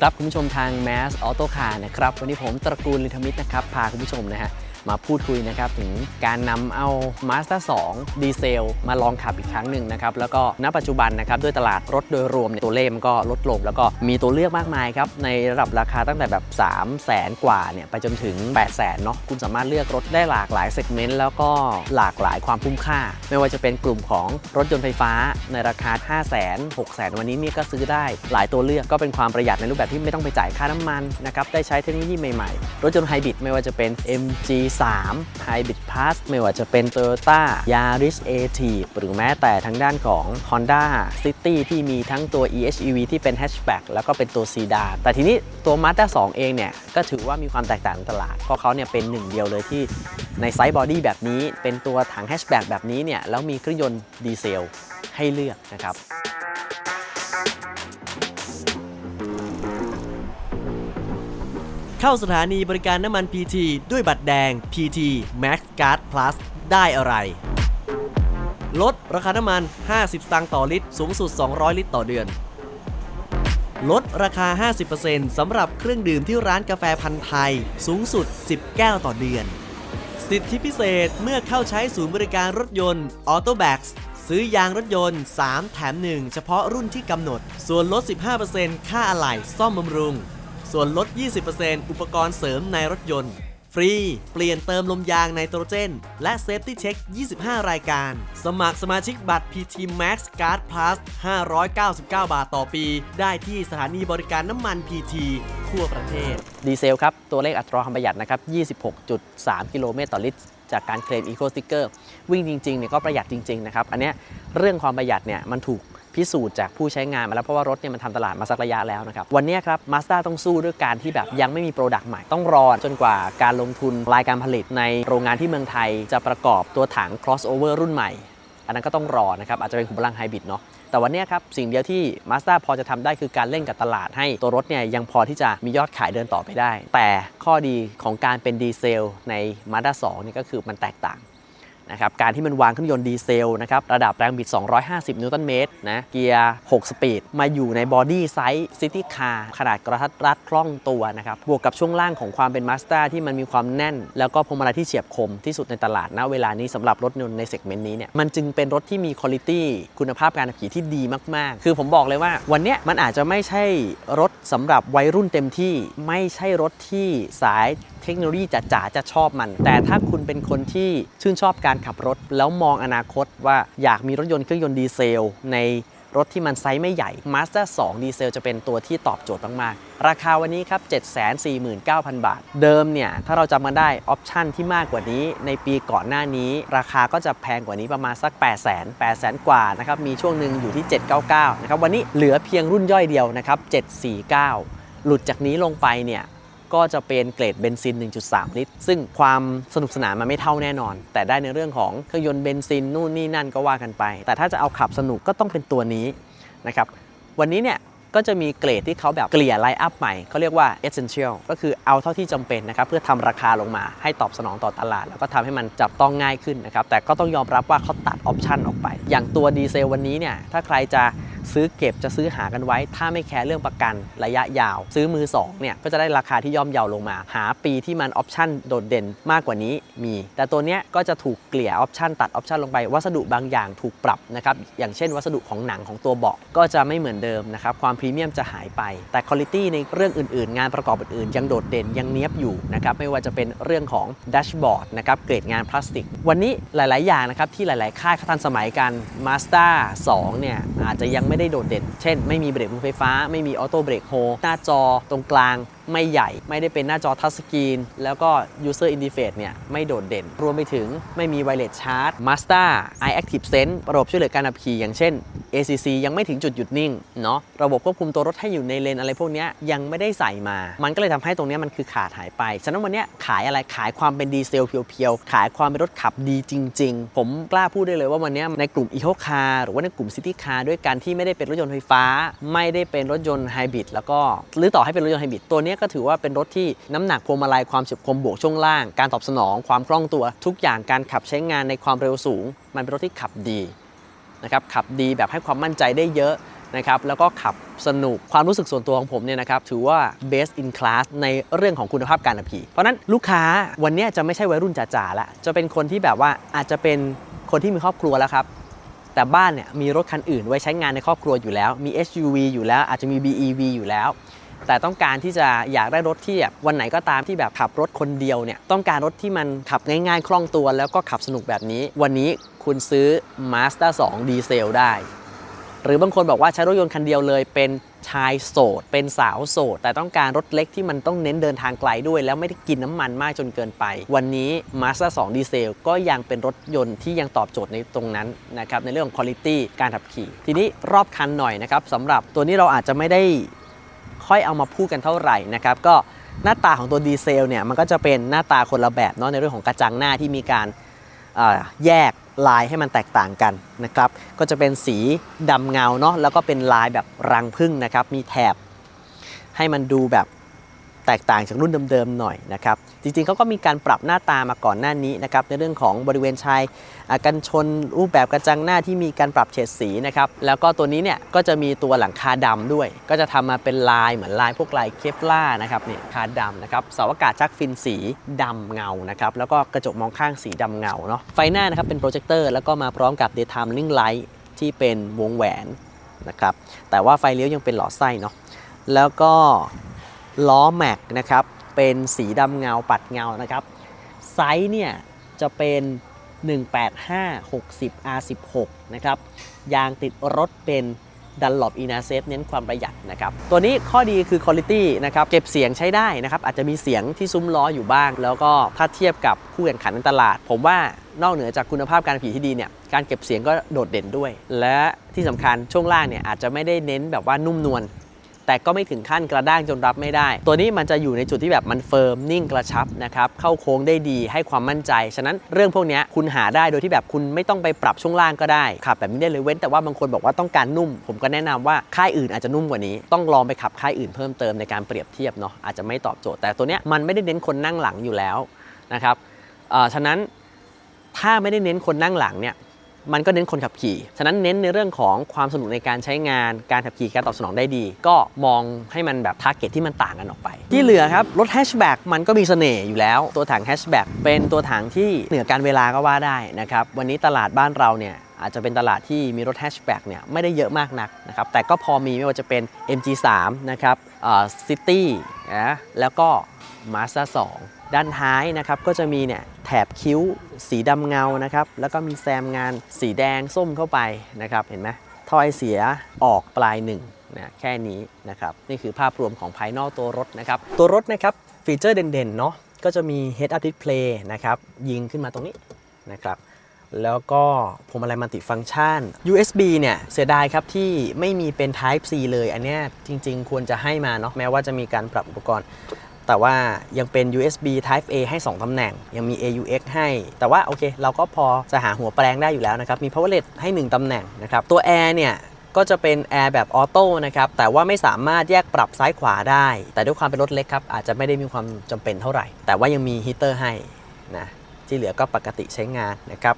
ครับคุณผู้ชมทาง Mass Auto Car นะครับวันนี้ผมตระกูลลินทมิตรนะครับพาคุณผู้ชมนะฮะ มาพูดคุยนะครับถึงการนำเอา Mazda 2ดีเซล มาลองขับอีกครั้งหนึ่งนะครับ แล้วก็ณปัจจุบันนะครับด้วยตลาดรถโดยรวมเนี่ยตัวเลขมันก็ลดลง แล้วก็มีตัวเลือกมากมายครับ ในระดับราคาตั้งแต่แบบ 3 0 0แสนกว่าเนี่ยไปจนถึง 8 0 0แสนเนาะคุณสามารถเลือกรถได้หลากหลายเซกเมนต์แล้วก็หลากหลายความคุ้มค่า ไม่ว่าจะเป็นกลุ่มของรถยนต์ไฟฟ้าในราคา 5 0 0 0 0 0 6 0 0 0 0วันนี้เนี่ก็ซื้อได้ หลายตัวเลือกก็เป็นความประหยัดในรูปแบบที่ไม่ต้องไปจ่ายค่าน้ำมันนะครับได้ใช้เทคโนโลยีใหม่ๆรถยนต์ไฮบริดไม่ว่าจะเป็น3 Hybrid Plus ไม่ว่าจะเป็น Toyota Yaris a t หรือแม้แต่ทางด้านของ Honda City ที่มีทั้งตัว EHEV ที่เป็น hatchback แล้วก็เป็นตัวซีดานแต่ทีนี้ตัว Mazda 2 เองเนี่ย ก็ถือว่ามีความแตกต่างตลาด เพราะเขาเนี่ยเป็นหนึ่งเดียวเลยที่ในไซส์บอดี้แบบนี้ เป็นตัวถัง hatchback แบบนี้เนี่ย แล้วมีเครื่องยนต์ดีเซลให้เลือกนะครับ เข้าสถานีบริการน้ำมัน PT ด้วยบัตรแดง PT Max Card Plus ได้อะไร ลดราคาน้ำมัน 50 สตางค์ต่อลิตร สูงสุด 200 ลิตรต่อเดือน ลดราคา 50%สำหรับเครื่องดื่มที่ร้านกาแฟพันธ์ไทย สูงสุด 10 แก้วต่อเดือน สิทธิพิเศษเมื่อเข้าใช้ศูนย์บริการรถยนต์ Autobax ซื้อยางรถยนต์ 3 แถม 1 เฉพาะรุ่นที่กำหนด ส่วนลด 15%ค่าอะไหล่ซ่อมบำรุง ส่วนลด 20%อุปกรณ์เสริมในรถยนต์ ฟรี เปลี่ยนเติมลมยางไนโตรเจน และเซฟตี้เช็ค 25 รายการ สมัครสมาชิกบัตร PT Max Card Plus 599 บาทต่อปี ได้ที่สถานีบริการน้ำมัน PT ทั่วประเทศ ดีเซลครับ ตัวเลขอัตราความประหยัดนะครับ 26.3 กิโลเมตรต่อลิตร จากการเคลม Eco Sticker วิ่งจริงๆเนี่ยก็ประหยัดจริง ๆ นะครับ อันเนี้ยเรื่องความประหยัดเนี่ยมันถูก พิสูจน์จากผู้ใช้งานมาแล้วเพราะว่ารถเนี่ยมันทำตลาดมาสักระยะแล้วนะครับวันนี้ครับ Mazda ต้องสู้ด้วยการที่แบบยังไม่มีโปรดักต์ใหม่ต้องรอจนกว่าการลงทุนรายการผลิตในโรงงานที่เมืองไทย จะประกอบตัวถัง crossover รุ่นใหม่ อันนั้นก็ต้องรอนะครับอาจจะเป็นขุมพลังไฮบริดเนาะแต่วันนี้ครับสิ่งเดียวที่ Mazda พอจะทำได้คือการเล่นกับตลาดให้ตัวรถเนี่ยยังพอที่จะมียอดขายเดินต่อไปได้ แต่ข้อดีของการเป็นดีเซลใน Mazda 2นี่ก็คือมันแตกต่าง นะครับการที่มันวางเครื่องยนต์ดีเซลนะครับระดับแรงบิด 250 นิวตันเมตรนะเกียร์ 6 สปีด มาอยู่ในบอดี้ไซส์ซิตี้คาร์ขนาดกระทัดรัดคล่องตัวนะครับบวกกับช่วงล่างของความเป็นมาส t ต r ที่มันมีความแน่น แล้วก็พวงมาลัยที่เฉียบคมที่สุดในตลาดณเวลานี้สำหรับรถยนต์ในเซกเมนต์นี้เนี่ยมันจึงเป็นรถที่มีคุณ i t y คุณภาพการขับขี่ที่ดีมากๆ คือผมบอกเลยว่าวันนี้มันอาจจะไม่ใช่รถสำหรับวัยรุ่นเต็มที่ไม่ใช่รถที่สายเทคโนโลยีจ๋าๆจะชอบมัน แต่ถ้าคุณเป็นคนที่ชื่นชอบการขับรถ แล้วมองอนาคตว่าอยากมีรถยนต์เครื่องยนต์ดีเซล ในรถที่มันไซส์ไม่ใหญ่ Mazda 2 ดีเซลจะเป็นตัวที่ตอบโจทย์มาก ๆ ราคาวันนี้ครับ 749,000 บาท เดิมเนี่ย ถ้าเราจำกันได้ออปชันที่มากกว่านี้ ในปีก่อนหน้านี้ ราคาก็จะแพงกว่านี้ประมาณสัก 8 0 0 0 0 0 8 0 0 0 0 กว่านะครับ มีช่วงหนึ่งอยู่ที่ 799 นะครับ วันนี้เหลือเพียงรุ่นย่อยเดียวนะครับ 749 หลุดจากนี้ลงไปเนี่ย ก็จะเป็นเกรดเบนซิน 1.3 ลิตร ซึ่งความสนุกสนานมันไม่เท่าแน่นอน แต่ได้ในเรื่องของเครื่องยนต์เบนซินนู่นนี่นั่นก็ว่ากันไป แต่ถ้าจะเอาขับสนุกก็ต้องเป็นตัวนี้นะครับ วันนี้เนี่ยก็จะมีเกรดที่เขาแบบเกลี่ยไลน์อัพใหม่เขาเรียกว่า Essential ก็คือเอาเท่าที่จำเป็นนะครับ เพื่อทำราคาลงมาให้ตอบสนองต่อตลาด แล้วก็ทำให้มันจับต้องง่ายขึ้นนะครับ แต่ก็ต้องยอมรับว่าเขาตัดออปชันออกไป อย่างตัวดีเซลวันนี้เนี่ยถ้าใครจะ ซื้อเก็บจะซื้อหากันไว้ ถ้าไม่แคร์เรื่องประกันระยะยาว ซื้อมือ2เนี่ยก็จะได้ราคาที่ย่อมเยาลงมา หาปีที่มันออปชันโดดเด่นมากกว่านี้มี แต่ตัวเนี้ยก็จะถูกเกลี่ยออปชันตัดออปชันลงไป วัสดุบางอย่างถูกปรับนะครับอย่างเช่น วัสดุของหนังของตัวเบาะก็จะไม่เหมือนเดิมนะครับความพรีเมียมจะหายไปแต่คุณภาพในเรื่องอื่นๆ งานประกอบอื่นๆ ยังโดดเด่นยังเนี้ยบอยู่นะครับไม่ว่าจะเป็นเรื่องของแดชบอร์ดนะครับเกรดงานพลาสติก วันนี้หลาย ๆ อย่างนะครับที่หลาย ๆ ค่ายเขาทันสมัยกัน Mazda 2เนี่ยอาจจะยังไม่ได้โดดเด่น เช่น ไม่มีเบรกมือไฟฟ้า ไม่มีออโต้เบรกโฮหน้าจอตรงกลางไม่ใหญ่ ไม่ได้เป็นหน้าจอทัชสกรีน แล้วก็ User Interface เนี่ย ไม่โดดเด่น รวมไปถึงไม่มี Wireless Charge Mazda iActive Sense ระบบช่วยเหลือการขับขี่อย่างเช่น ACC ยังไม่ถึงจุดหยุดนิ่งเนาะระบบควบคุมตัวรถให้อยู่ในเลนอะไรพวกนี้ยังไม่ได้ใส่มา มันก็เลยทำให้ตรงนี้มันคือขาดหายไป ฉะนั้นวันนี้ขายอะไรขายความเป็นดีเซลเพียวๆ ขายความเป็นรถขับดีจริง ๆ ผมกล้าพูดได้เลยว่าวันนี้ในกลุ่ม Eco Car หรือว่าในกลุ่ม City Car ด้วยการที่ไม่ได้เป็นรถยนต์ไฟฟ้า ไม่ได้เป็นรถยนต์ไฮบริดแล้วก็หรือต่อให้เป็นรถยนต์ไฮบริดตัวนี้ก็ถือว่าเป็นรถที่น้ำหนักพวงมาลัยความเฉียบคมบวกช่วงล่าง การตอบสนอง ความคล่องตัวทุกอย่างการขับใช้งานในความเร็วสูง มันเป็นรถที่ขับดี นะครับขับดีแบบให้ความมั่นใจได้เยอะนะครับแล้วก็ขับสนุกความรู้สึกส่วนตัวของผมเนี่ยนะครับถือว่า best in class ในเรื่องของคุณภาพการขับขี่ เพราะนั้นลูกค้าวันนี้จะไม่ใช่วัยรุ่นจ๋าๆละจะเป็นคนที่แบบว่าอาจจะเป็นคนที่มีครอบครัวแล้วครับ แต่บ้านเนี่ยมีรถคันอื่นไว้ใช้งานในครอบครัวอยู่แล้ว มี SUV อยู่แล้วอาจจะมี BEV อยู่แล้ว แต่ต้องการที่จะอยากได้รถที่แบบวันไหนก็ตามที่แบบขับรถคนเดียวเนี่ยต้องการรถที่มันขับง่ายๆ คล่องตัวแล้วก็ขับสนุกแบบนี้ วันนี้คุณซื้อ Mazda 2 ดีเซลได้ หรือบางคนบอกว่าใช้รถยนต์คันเดียวเลยเป็นชายโสด เป็นสาวโสด แต่ต้องการรถเล็กที่มันต้องเน้นเดินทางไกลด้วย แล้วไม่ได้กินน้ำมันมากจนเกินไป วันนี้ Mazda 2 ดีเซลก็ยังเป็นรถยนต์ที่ยังตอบโจทย์ในตรงนั้นนะครับในเรื่องของคุณภาพการขับขี่ ทีนี้รอบคันหน่อยนะครับสำหรับตัวนี้เราอาจจะไม่ได้ ค่อยเอามาพูดกันเท่าไหร่นะครับก็หน้าตาของตัวดีเซลเนี่ยมันก็จะเป็นหน้าตาคนละแบบเนาะในเรื่องของกระจังหน้าที่มีการแยกลายให้มันแตกต่างกันนะครับ ก็จะเป็นสีดำเงาเนาะแล้วก็เป็นลายแบบรังผึ้งนะครับ มีแถบให้มันดูแบบ แตกต่างจากรุ่นเดิมๆหน่อยนะครับ จริงๆเขาก็มีการปรับหน้าตามาก่อนหน้านี้นะครับในเรื่องของบริเวณชายกันชนรูปแบบกระจังหน้าที่มีการปรับเฉดสีนะครับแล้วก็ตัวนี้เนี่ยก็จะมีตัวหลังคาดำด้วย ก็จะทำมาเป็นลายเหมือนลายพวกลายเคฟล่านะครับเนี่ยคาดำนะครับเสาอากาศชักฟินสีดำเงานะครับแล้วก็กระจกมองข้างสีดำเงาเนาะไฟหน้านะครับเป็นโปรเจคเตอร์แล้วก็มาพร้อมกับ daytime running light ที่เป็นวงแหวนนะครับแต่ว่าไฟเลี้ยวยังเป็นหลอดไส้เนาะแล้วก็ ล้อแม็กนะครับเป็นสีดำเงาปัดเงานะครับไซส์เนี่ยจะเป็น 185 60 R16 นะครับยางติดรถเป็นดันหลบอีนาเซฟเน้นความประหยัดนะครับ ตัวนี้ข้อดีคือคุณภาพนะครับ เก็บเสียงใช้ได้นะครับ อาจจะมีเสียงที่ซุ้มล้ออยู่บ้าง แล้วก็ถ้าเทียบกับคู่แข่งขันในตลาด ผมว่านอกเหนือจากคุณภาพการขี่ที่ดีเนี่ย การเก็บเสียงก็โดดเด่นด้วย และที่สำคัญช่วงล่างเนี่ยอาจจะไม่ได้เน้นแบบว่านุ่มนวล แต่ก็ไม่ถึงขั้นกระด้างจนรับไม่ได้ ตัวนี้มันจะอยู่ในจุดที่แบบมันเฟิร์มนิ่งกระชับนะครับเข้าโค้งได้ดีให้ความมั่นใจ ฉะนั้นเรื่องพวกนี้คุณหาได้โดยที่แบบคุณไม่ต้องไปปรับช่วงล่างก็ได้ขับแบบนี้ได้เลยเว้น แต่ว่าบางคนบอกว่าต้องการนุ่ม ผมก็แนะนำว่าค่ายอื่นอาจจะนุ่มกว่านี้ ต้องลองไปขับค่ายอื่นเพิ่มเติมในการเปรียบเทียบเนาะอาจจะไม่ตอบโจทย์แต่ตัวเนี้ยมันไม่ได้เน้นคนนั่งหลังอยู่แล้วนะครับเอ่อฉะนั้นถ้าไม่ได้เน้นคนนั่งหลังเนี่ย มันก็เน้นคนขับขี่ ฉะนั้นเน้นในเรื่องของความสนุกในการใช้งาน การขับขี่ การตอบสนองได้ดี ก็มองให้มันแบบทาร์เก็ตที่มันต่างกันออกไป ที่เหลือครับ รถแฮชแบ็กมันก็มีเสน่ห์อยู่แล้ว ตัวถังแฮชแบ็กเป็นตัวถังที่เหนือการเวลาก็ว่าได้นะครับ วันนี้ตลาดบ้านเราเนี่ยอาจจะเป็นตลาดที่มีรถแฮชแบ็กเนี่ยไม่ได้เยอะมากนักนะครับ แต่ก็พอมีไม่ว่าจะเป็น MG3 นะครับซิตี้นะแล้วก็ Mazda 2 ด้านท้ายนะครับก็จะมีเนี่ยแถบคิ้วสีดำเงานะครับแล้วก็มีแซมงานสีแดงส้มเข้าไปนะครับเห็นไหมทอยเสียออกปลายหนึ่งนะแค่นี้นะครับนี่คือภาพรวมของภายนอกตัวรถนะครับตัวรถนะครับฟีเจอร์เด่นๆเนาะก็จะมี Head Up Display นะครับยิงขึ้นมาตรงนี้นะครับแล้วก็พวงมาลัยมัลติฟังก์ชัน USB เนี่ย เสียดายครับที่ไม่มีเป็น Type C เลย อันเนี้ยจริงๆ ควรจะให้มาเนาะแม้ว่าจะมีการปรับอุปกรณ์ แต่ว่ายังเป็น USB Type A ให้ 2 ตำแหน่ง ยังมี AUX ให้ แต่ว่าโอเค เราก็พอจะหาหัวแปลงได้อยู่แล้วนะครับ มี Power LED ให้ 1 ตำแหน่งนะครับ ตัว Air เนี่ยก็จะเป็นแอร์แบบออโต้นะครับ แต่ว่าไม่สามารถแยกปรับซ้ายขวาได้ แต่ด้วยความเป็นรถเล็กครับ อาจจะไม่ได้มีความจำเป็นเท่าไหร่ แต่ว่ายังมีฮีเตอร์ให้นะ ที่เหลือก็ปกติใช้งานนะครับ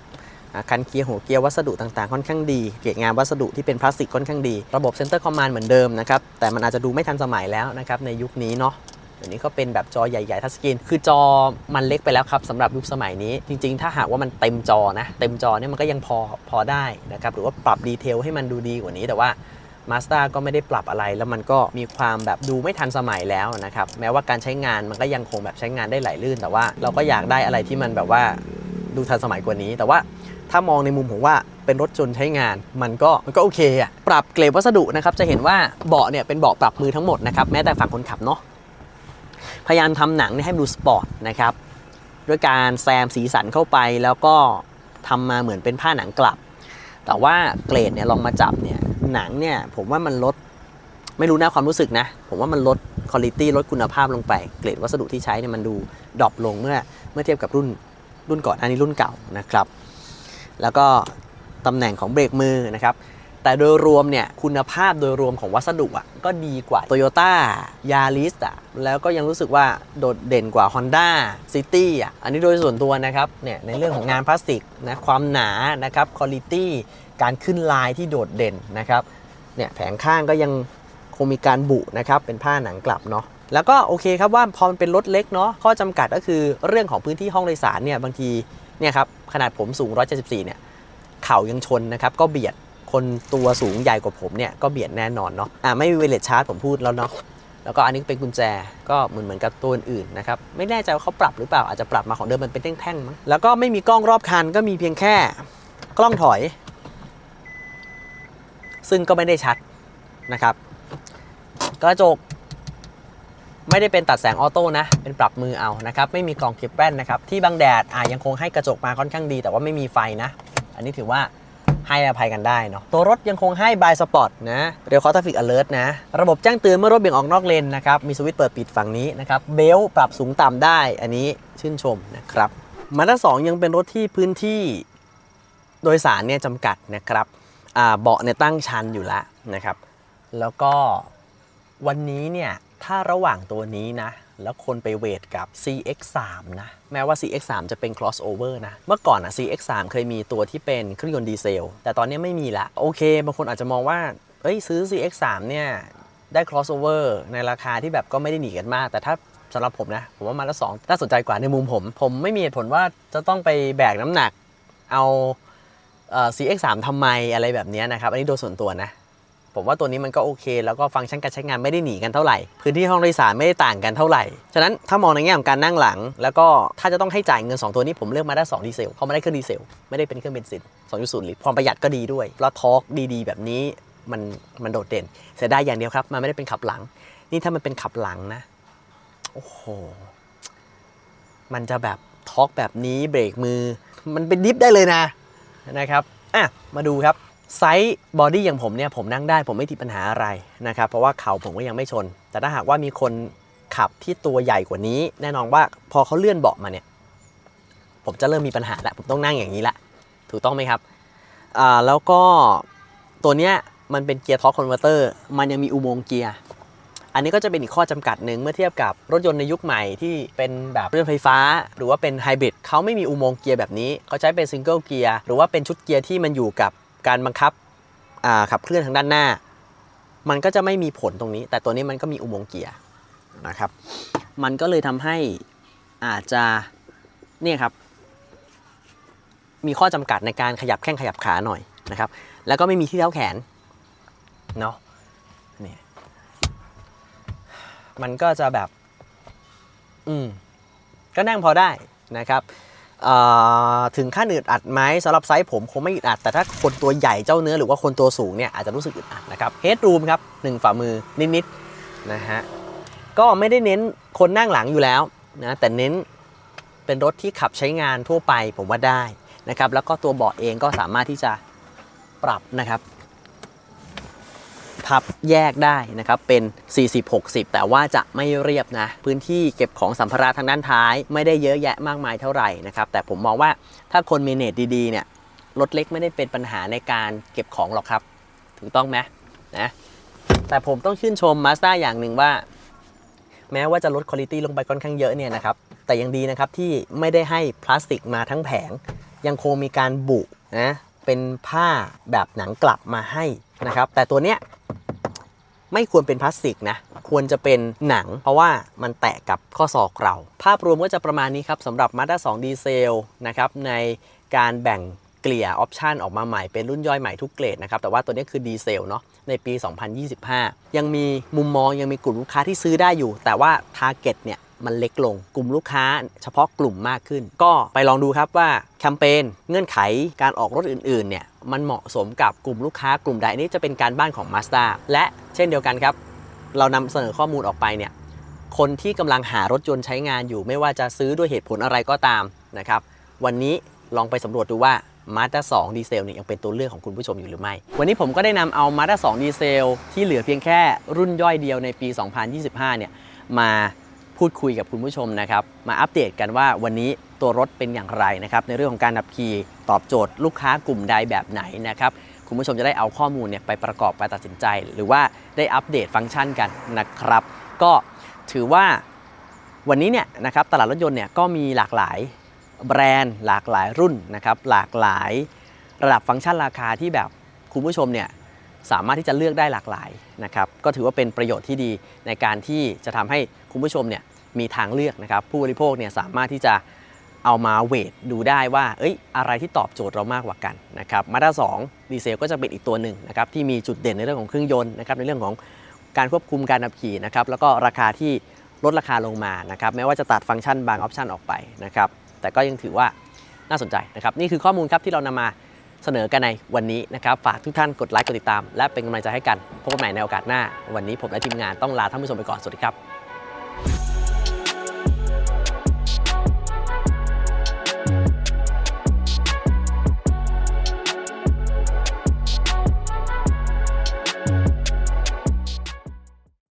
คันเกียร์หัวเกียร์วัสดุต่างๆ ค่อนข้างดี เกรดงานวัสดุที่เป็นพลาสติกค่อนข้างดี ระบบเซ็นเตอร์คอมมานด์เหมือนเดิมนะครับ แต่มันอาจจะดูไม่ทันสมัยแล้วนะครับในยุคนี้เนาะ ดี๋ยวนี้ก็เป็นแบบจอใหญ่ๆทัชสกรีนคือจอมันเล็กไปแล้วครับสำหรับยุคสมัยนี้ จริง ๆ ถ้าหากว่ามันเต็มจอนะเต็มจอเนี่ยมันก็ยังพอพอได้นะครับหรือว่าปรับดีเทลให้มันดูดีกว่านี้แต่ว่ามาส d a ก็ไม่ได้ปรับอะไรแล้วมันก็มีความแบบดูไม่ทันสมัยแล้วนะครับ แม้ว่าการใช้งานมันก็ยังคงแบบใช้งานได้ไหลลื่น แต่ว่าเราก็อยากได้อะไรที่มันแบบว่าดูทันสมัยกว่านี้ แต่ว่าถ้ามองในมุมผมว่าเป็นรถจนใช้งาน มันก็มันก็โอเคอะปรับเกรดวัสดุนะครับจะเห็นว่าเบาะเนี่ยเป็นเบาะปรับมือทั้งหมดนะครับแม้แต่ฝั่งคนขับเนาะ พยายามทำหนังให้มันดูสปอร์ตนะครับด้วยการแซมสีสันเข้าไปแล้วก็ทำมาเหมือนเป็นผ้าหนังกลับ แต่ว่าเกรดเนี่ยลองมาจับเนี่ยหนังเนี่ยผมว่ามันลดไม่รู้นะความรู้สึกนะ ผมว่ามันลดคุณภาพลดคุณภาพลงไป เกรดวัสดุที่ใช้เนี่ยมันดูดรอปลงเมื่อเมื่อเทียบกับรุ่นรุ่นก่อนอันนี้รุ่นเก่านะครับ แล้วก็ตำแหน่งของเบรกมือนะครับ แต่โดยรวมเนี่ยคุณภาพโดยรวมของวัสดุอะก็ดีกว่า Toyota Yaris อะแล้วก็ยังรู้สึกว่าโดดเด่นกว่า Honda City อะอันนี้โดยส่วนตัวนะครับเนี่ยในเรื่องของงานพลาสติกนะความหนานะครับคุณภาพการขึ้นลายที่โดดเด่นนะครับเนี่ยแผงข้างก็ยังคงมีการบุนะครับเป็นผ้าหนังกลับเนาะแล้วก็โอเคครับว่าพอมันเป็นรถเล็กเนาะข้อจำกัดก็คือเรื่องของพื้นที่ห้องโดยสารเนี่ยบางทีเนี่ยครับขนาดผมสูง 174 เนี่ยเข่ายังชนนะครับก็เบียด คนตัวสูงใหญ่กว่าผมเนี่ยก็เบียดแน่นอนเนาะอ่าไม่มีเวเลชาร์จผมพูดแล้วเนาะแล้วก็อันนี้เป็นกุญแจก็เหมือนเหมือนกับตัวอื่นๆนะครับ ไม่แน่ใจว่าเขาปรับหรือเปล่าอาจจะปรับมาของเดิมมันเป็นแท่งๆมั้งแล้วก็ไม่มีกล้องรอบคันก็มีเพียงแค่กล้องถอย ซึ่งก็ไม่ได้ชัดนะครับ กระจกไม่ได้เป็นตัดแสงออโต้นะ เป็นปรับมือเอานะครับ ไม่มีกล่องเก็บแว่นนะครับ ที่บังแดดอะยังคงให้กระจกมาค่อนข้างดี แต่ว่าไม่มีไฟนะ อันนี้ถือว่า ให้อภัยกันได้เนาะตัวรถยังคงให้บายสปอร์ตนะเรียวคอร์ทฟิกอเลิร์นะ ระบบแจ้งเตือนเมื่อรถเบี่ยงออกนอกเลนนะครับ มีสวิตช์เปิดปิดฝั่งนี้นะครับ เบลต์ปรับสูงต่ำได้อันนี้ชื่นชมนะครับมาด้าสองยังเป็นรถที่พื้นที่โดยสารเนี่ยจำกัดนะครับเบาะเนี่ยตั้งชันอยู่แล้วนะครับ แล้วก็วันนี้เนี่ยถ้าระหว่างตัวนี้นะ แล้วคนไปเวทกับ CX3 นะ แม้ว่า CX3 จะเป็น crossover นะ เมื่อก่อนอะ CX3 เคยมีตัวที่เป็นเครื่องยนต์ดีเซล แต่ตอนนี้ไม่มีละ โอเค บางคนอาจจะมองว่า เอ้ยซื้อ CX3 เนี่ยได้ crossover ในราคาที่แบบก็ไม่ได้หนีกันมาก แต่ถ้าสำหรับผมนะ ผมว่ามาละสองน่าสนใจกว่าในมุมผม ผมไม่มีเหตุผลว่าจะต้องไปแบกน้ำหนักเอาเอ่อ CX3 ทำไมอะไรแบบนี้นะครับ อันนี้โดยส่วนตัวนะ ผมว่าตัวนี้มันก็โอเค แล้วก็ฟังก์ชันการใช้งานไม่ได้หนีกันเท่าไหร่ พื้นที่ห้องโดยสารไม่ได้ต่างกันเท่าไหร่ ฉะนั้นถ้ามองในแง่ของการนั่งหลัง แล้วก็ถ้าจะต้องให้จ่ายเงิน 2 ตัวนี้ผมเลือกมาได้2ดีเซลเพราะไม่ได้เครื่องดีเซลไม่ได้เป็นเครื่องเบนซิน2.0ลิตรความประหยัดก็ดีด้วยแล้วทอร์กดีๆ แบบนี้มันมันโดดเด่นเสียดายอย่างเดียวครับมันไม่ได้เป็นขับหลัง นี่ถ้ามันเป็นขับหลังนะโอ้โหมันจะแบบทอร์กแบบนี้เบรกมือ มันเป็นดิฟได้เลยนะนะครับอะมาดูครับ ไซส์บอดี้อย่างผมเนี่ยผมนั่งได้ผมไม่ติดปัญหาอะไรนะครับ เพราะว่าเข่าผมก็ยังไม่ชน แต่ถ้าหากว่ามีคนขับที่ตัวใหญ่กว่านี้ แน่นอนว่าพอเขาเลื่อนเบาะมาเนี่ยผมจะเริ่มมีปัญหาแล้วผมต้องนั่งอย่างนี้ละถูกต้องไหมครับอ่าแล้วก็ตัวเนี้ยมันเป็นเกียร์ทอร์คคอนเวอร์เตอร์มันยังมีอุโมงค์เกียร์อันนี้ก็จะเป็นอีกข้อจำกัดหนึ่งเมื่อเทียบกับรถยนต์ในยุคใหม่ที่เป็นแบบรถยนต์ไฟฟ้า หรือว่าเป็นไฮบริดเขาไม่มีอุโมงค์เกียร์แบบนี้เขาใช้เป็นซิงเกิลเกียร์หรือว่าเป็นชุดเกียร์ที่มันอยู่กับ การบังคับขับเคลื่อนทางด้านหน้า มันก็จะไม่มีผลตรงนี้ แต่ตัวนี้มันก็มีอุโมงค์เกียร์นะครับ มันก็เลยทำให้อาจจะเนี่ยครับ มีข้อจำกัดในการขยับแข้งขยับขาหน่อยนะครับ แล้วก็ไม่มีที่เท้าแขนเนาะนี่มันก็จะแบบ อืมก็นั่งพอได้นะครับ ถึงขั้นอึดอัดไหมสำหรับไซส์ผมคงไม่อึดอัด แต่ถ้าคนตัวใหญ่เจ้าเนื้อหรือว่าคนตัวสูงเนี่ยอาจจะรู้สึกอึดอัดนะครับเฮดรูมครับหนึ่งฝ่ามือนิดๆนะฮะก็ไม่ได้เน้นคนนั่งหลังอยู่แล้วนะแต่เน้นเป็นรถที่ขับใช้งานทั่วไปผมว่าได้นะครับแล้วก็ตัวเบาะเองก็สามารถที่จะปรับนะครับ พับแยกได้นะครับเป็น 40-60 แต่ว่าจะไม่เรียบนะ พื้นที่เก็บของสัมภาระทางด้านท้าย ไม่ได้เยอะแยะมากมายเท่าไหร่นะครับแต่ผมมองว่าถ้าคนเมเนจดีๆเนี่ยรถเล็กไม่ได้เป็นปัญหาในการเก็บของหรอกครับ ถูกต้องไหมนะแต่ผมต้องชื่นชม Mazda อย่างหนึ่งว่า แม้ว่าจะลดคุณภาพลงไปค่อนข้างเยอะเนี่ยนะครับแต่ยังดีนะครับที่ไม่ได้ให้พลาสติกมาทั้งแผง ยังคงมีการบุนะเป็นผ้าแบบหนังกลับมาให้นะครับ แต่ตัวเนี้ย ไม่ควรเป็นพลาสติกนะ ควรจะเป็นหนัง เพราะว่ามันแตะกับข้อศอกเรา ภาพรวมก็จะประมาณนี้ครับสำหรับ Mazda 2 ดีเซลนะครับในการแบ่งเกลี่ยออปชันออกมาใหม่เป็นรุ่นย่อยใหม่ทุกเกรดนะครับแต่ว่าตัวนี้คือดีเซลเนาะในปี 2025 ยังมีมุมมองยังมีกลุ่มลูกค้าที่ซื้อได้อยู่ แต่ว่าทาร์เก็ตเนี่ย มันเล็กลง กลุ่มลูกค้าเฉพาะกลุ่มมากขึ้น ก็ไปลองดูครับว่าแคมเปญเงื่อนไขการออกรถอื่นๆเนี่ยมันเหมาะสมกับกลุ่มลูกค้ากลุ่มใดนี้จะเป็นการบ้านของ Mazda และเช่นเดียวกันครับ เรานำเสนอข้อมูลออกไปเนี่ยคนที่กำลังหารถยนต์ใช้งานอยู่ ไม่ว่าจะซื้อด้วยเหตุผลอะไรก็ตามนะครับวันนี้ลองไปสำรวจดูว่า Mazda 2ดีเซลเนี่ยยังเป็นตัวเลือกของคุณผู้ชมอยู่หรือไม่ วันนี้ผมก็ได้นำเอา Mazda 2ดีเซลที่เหลือเพียงแค่รุ่นย่อยเดียวในปี 2025 เนี่ย มา พูดคุยกับคุณผู้ชมนะครับ มาอัปเดตกันว่าวันนี้ตัวรถเป็นอย่างไรนะครับ ในเรื่องของการขับขี่ตอบโจทย์ลูกค้ากลุ่มใดแบบไหนนะครับ คุณผู้ชมจะได้เอาข้อมูลเนี่ยไปประกอบไปตัดสินใจ หรือว่าได้อัปเดตฟังก์ชันกันนะครับ ก็ถือว่าวันนี้เนี่ยนะครับตลาดรถยนต์เนี่ยก็มีหลากหลายแบรนด์ หลากหลายรุ่นนะครับ หลากหลายระดับฟังก์ชันราคาที่แบบคุณผู้ชมเนี่ย สามารถที่จะเลือกได้หลากหลายนะครับก็ถือว่าเป็นประโยชน์ที่ดีในการที่จะทำให้คุณผู้ชมเนี่ยมีทางเลือกนะครับ ผู้บริโภคเนี่ยสามารถที่จะเอามาเวทดูได้ว่าเอ้ยอะไรที่ตอบโจทย์เรามากกว่ากันนะครับมาด้า2ดีเซลก็จะเป็นอีกตัวหนึ่งนะครับที่มีจุดเด่นในเรื่องของเครื่องยนต์นะครับในเรื่องของการควบคุมการขับขี่นะครับแล้วก็ราคาที่ลดราคาลงมานะครับแม้ว่าจะตัดฟังก์ชันบางออปชันออกไปนะครับแต่ก็ยังถือว่าน่าสนใจนะครับนี่คือข้อมูลครับที่เรานำมา เสนอกันในวันนี้นะครับฝากทุกท่านกดไลค์กดติดตาม และเป็นกำลังใจให้กันพบกันใหม่ในโอกาสหน้า วันนี้ผมและทีมงานต้องลาท่านผู้ชมไปก่อนสวัสดีครับ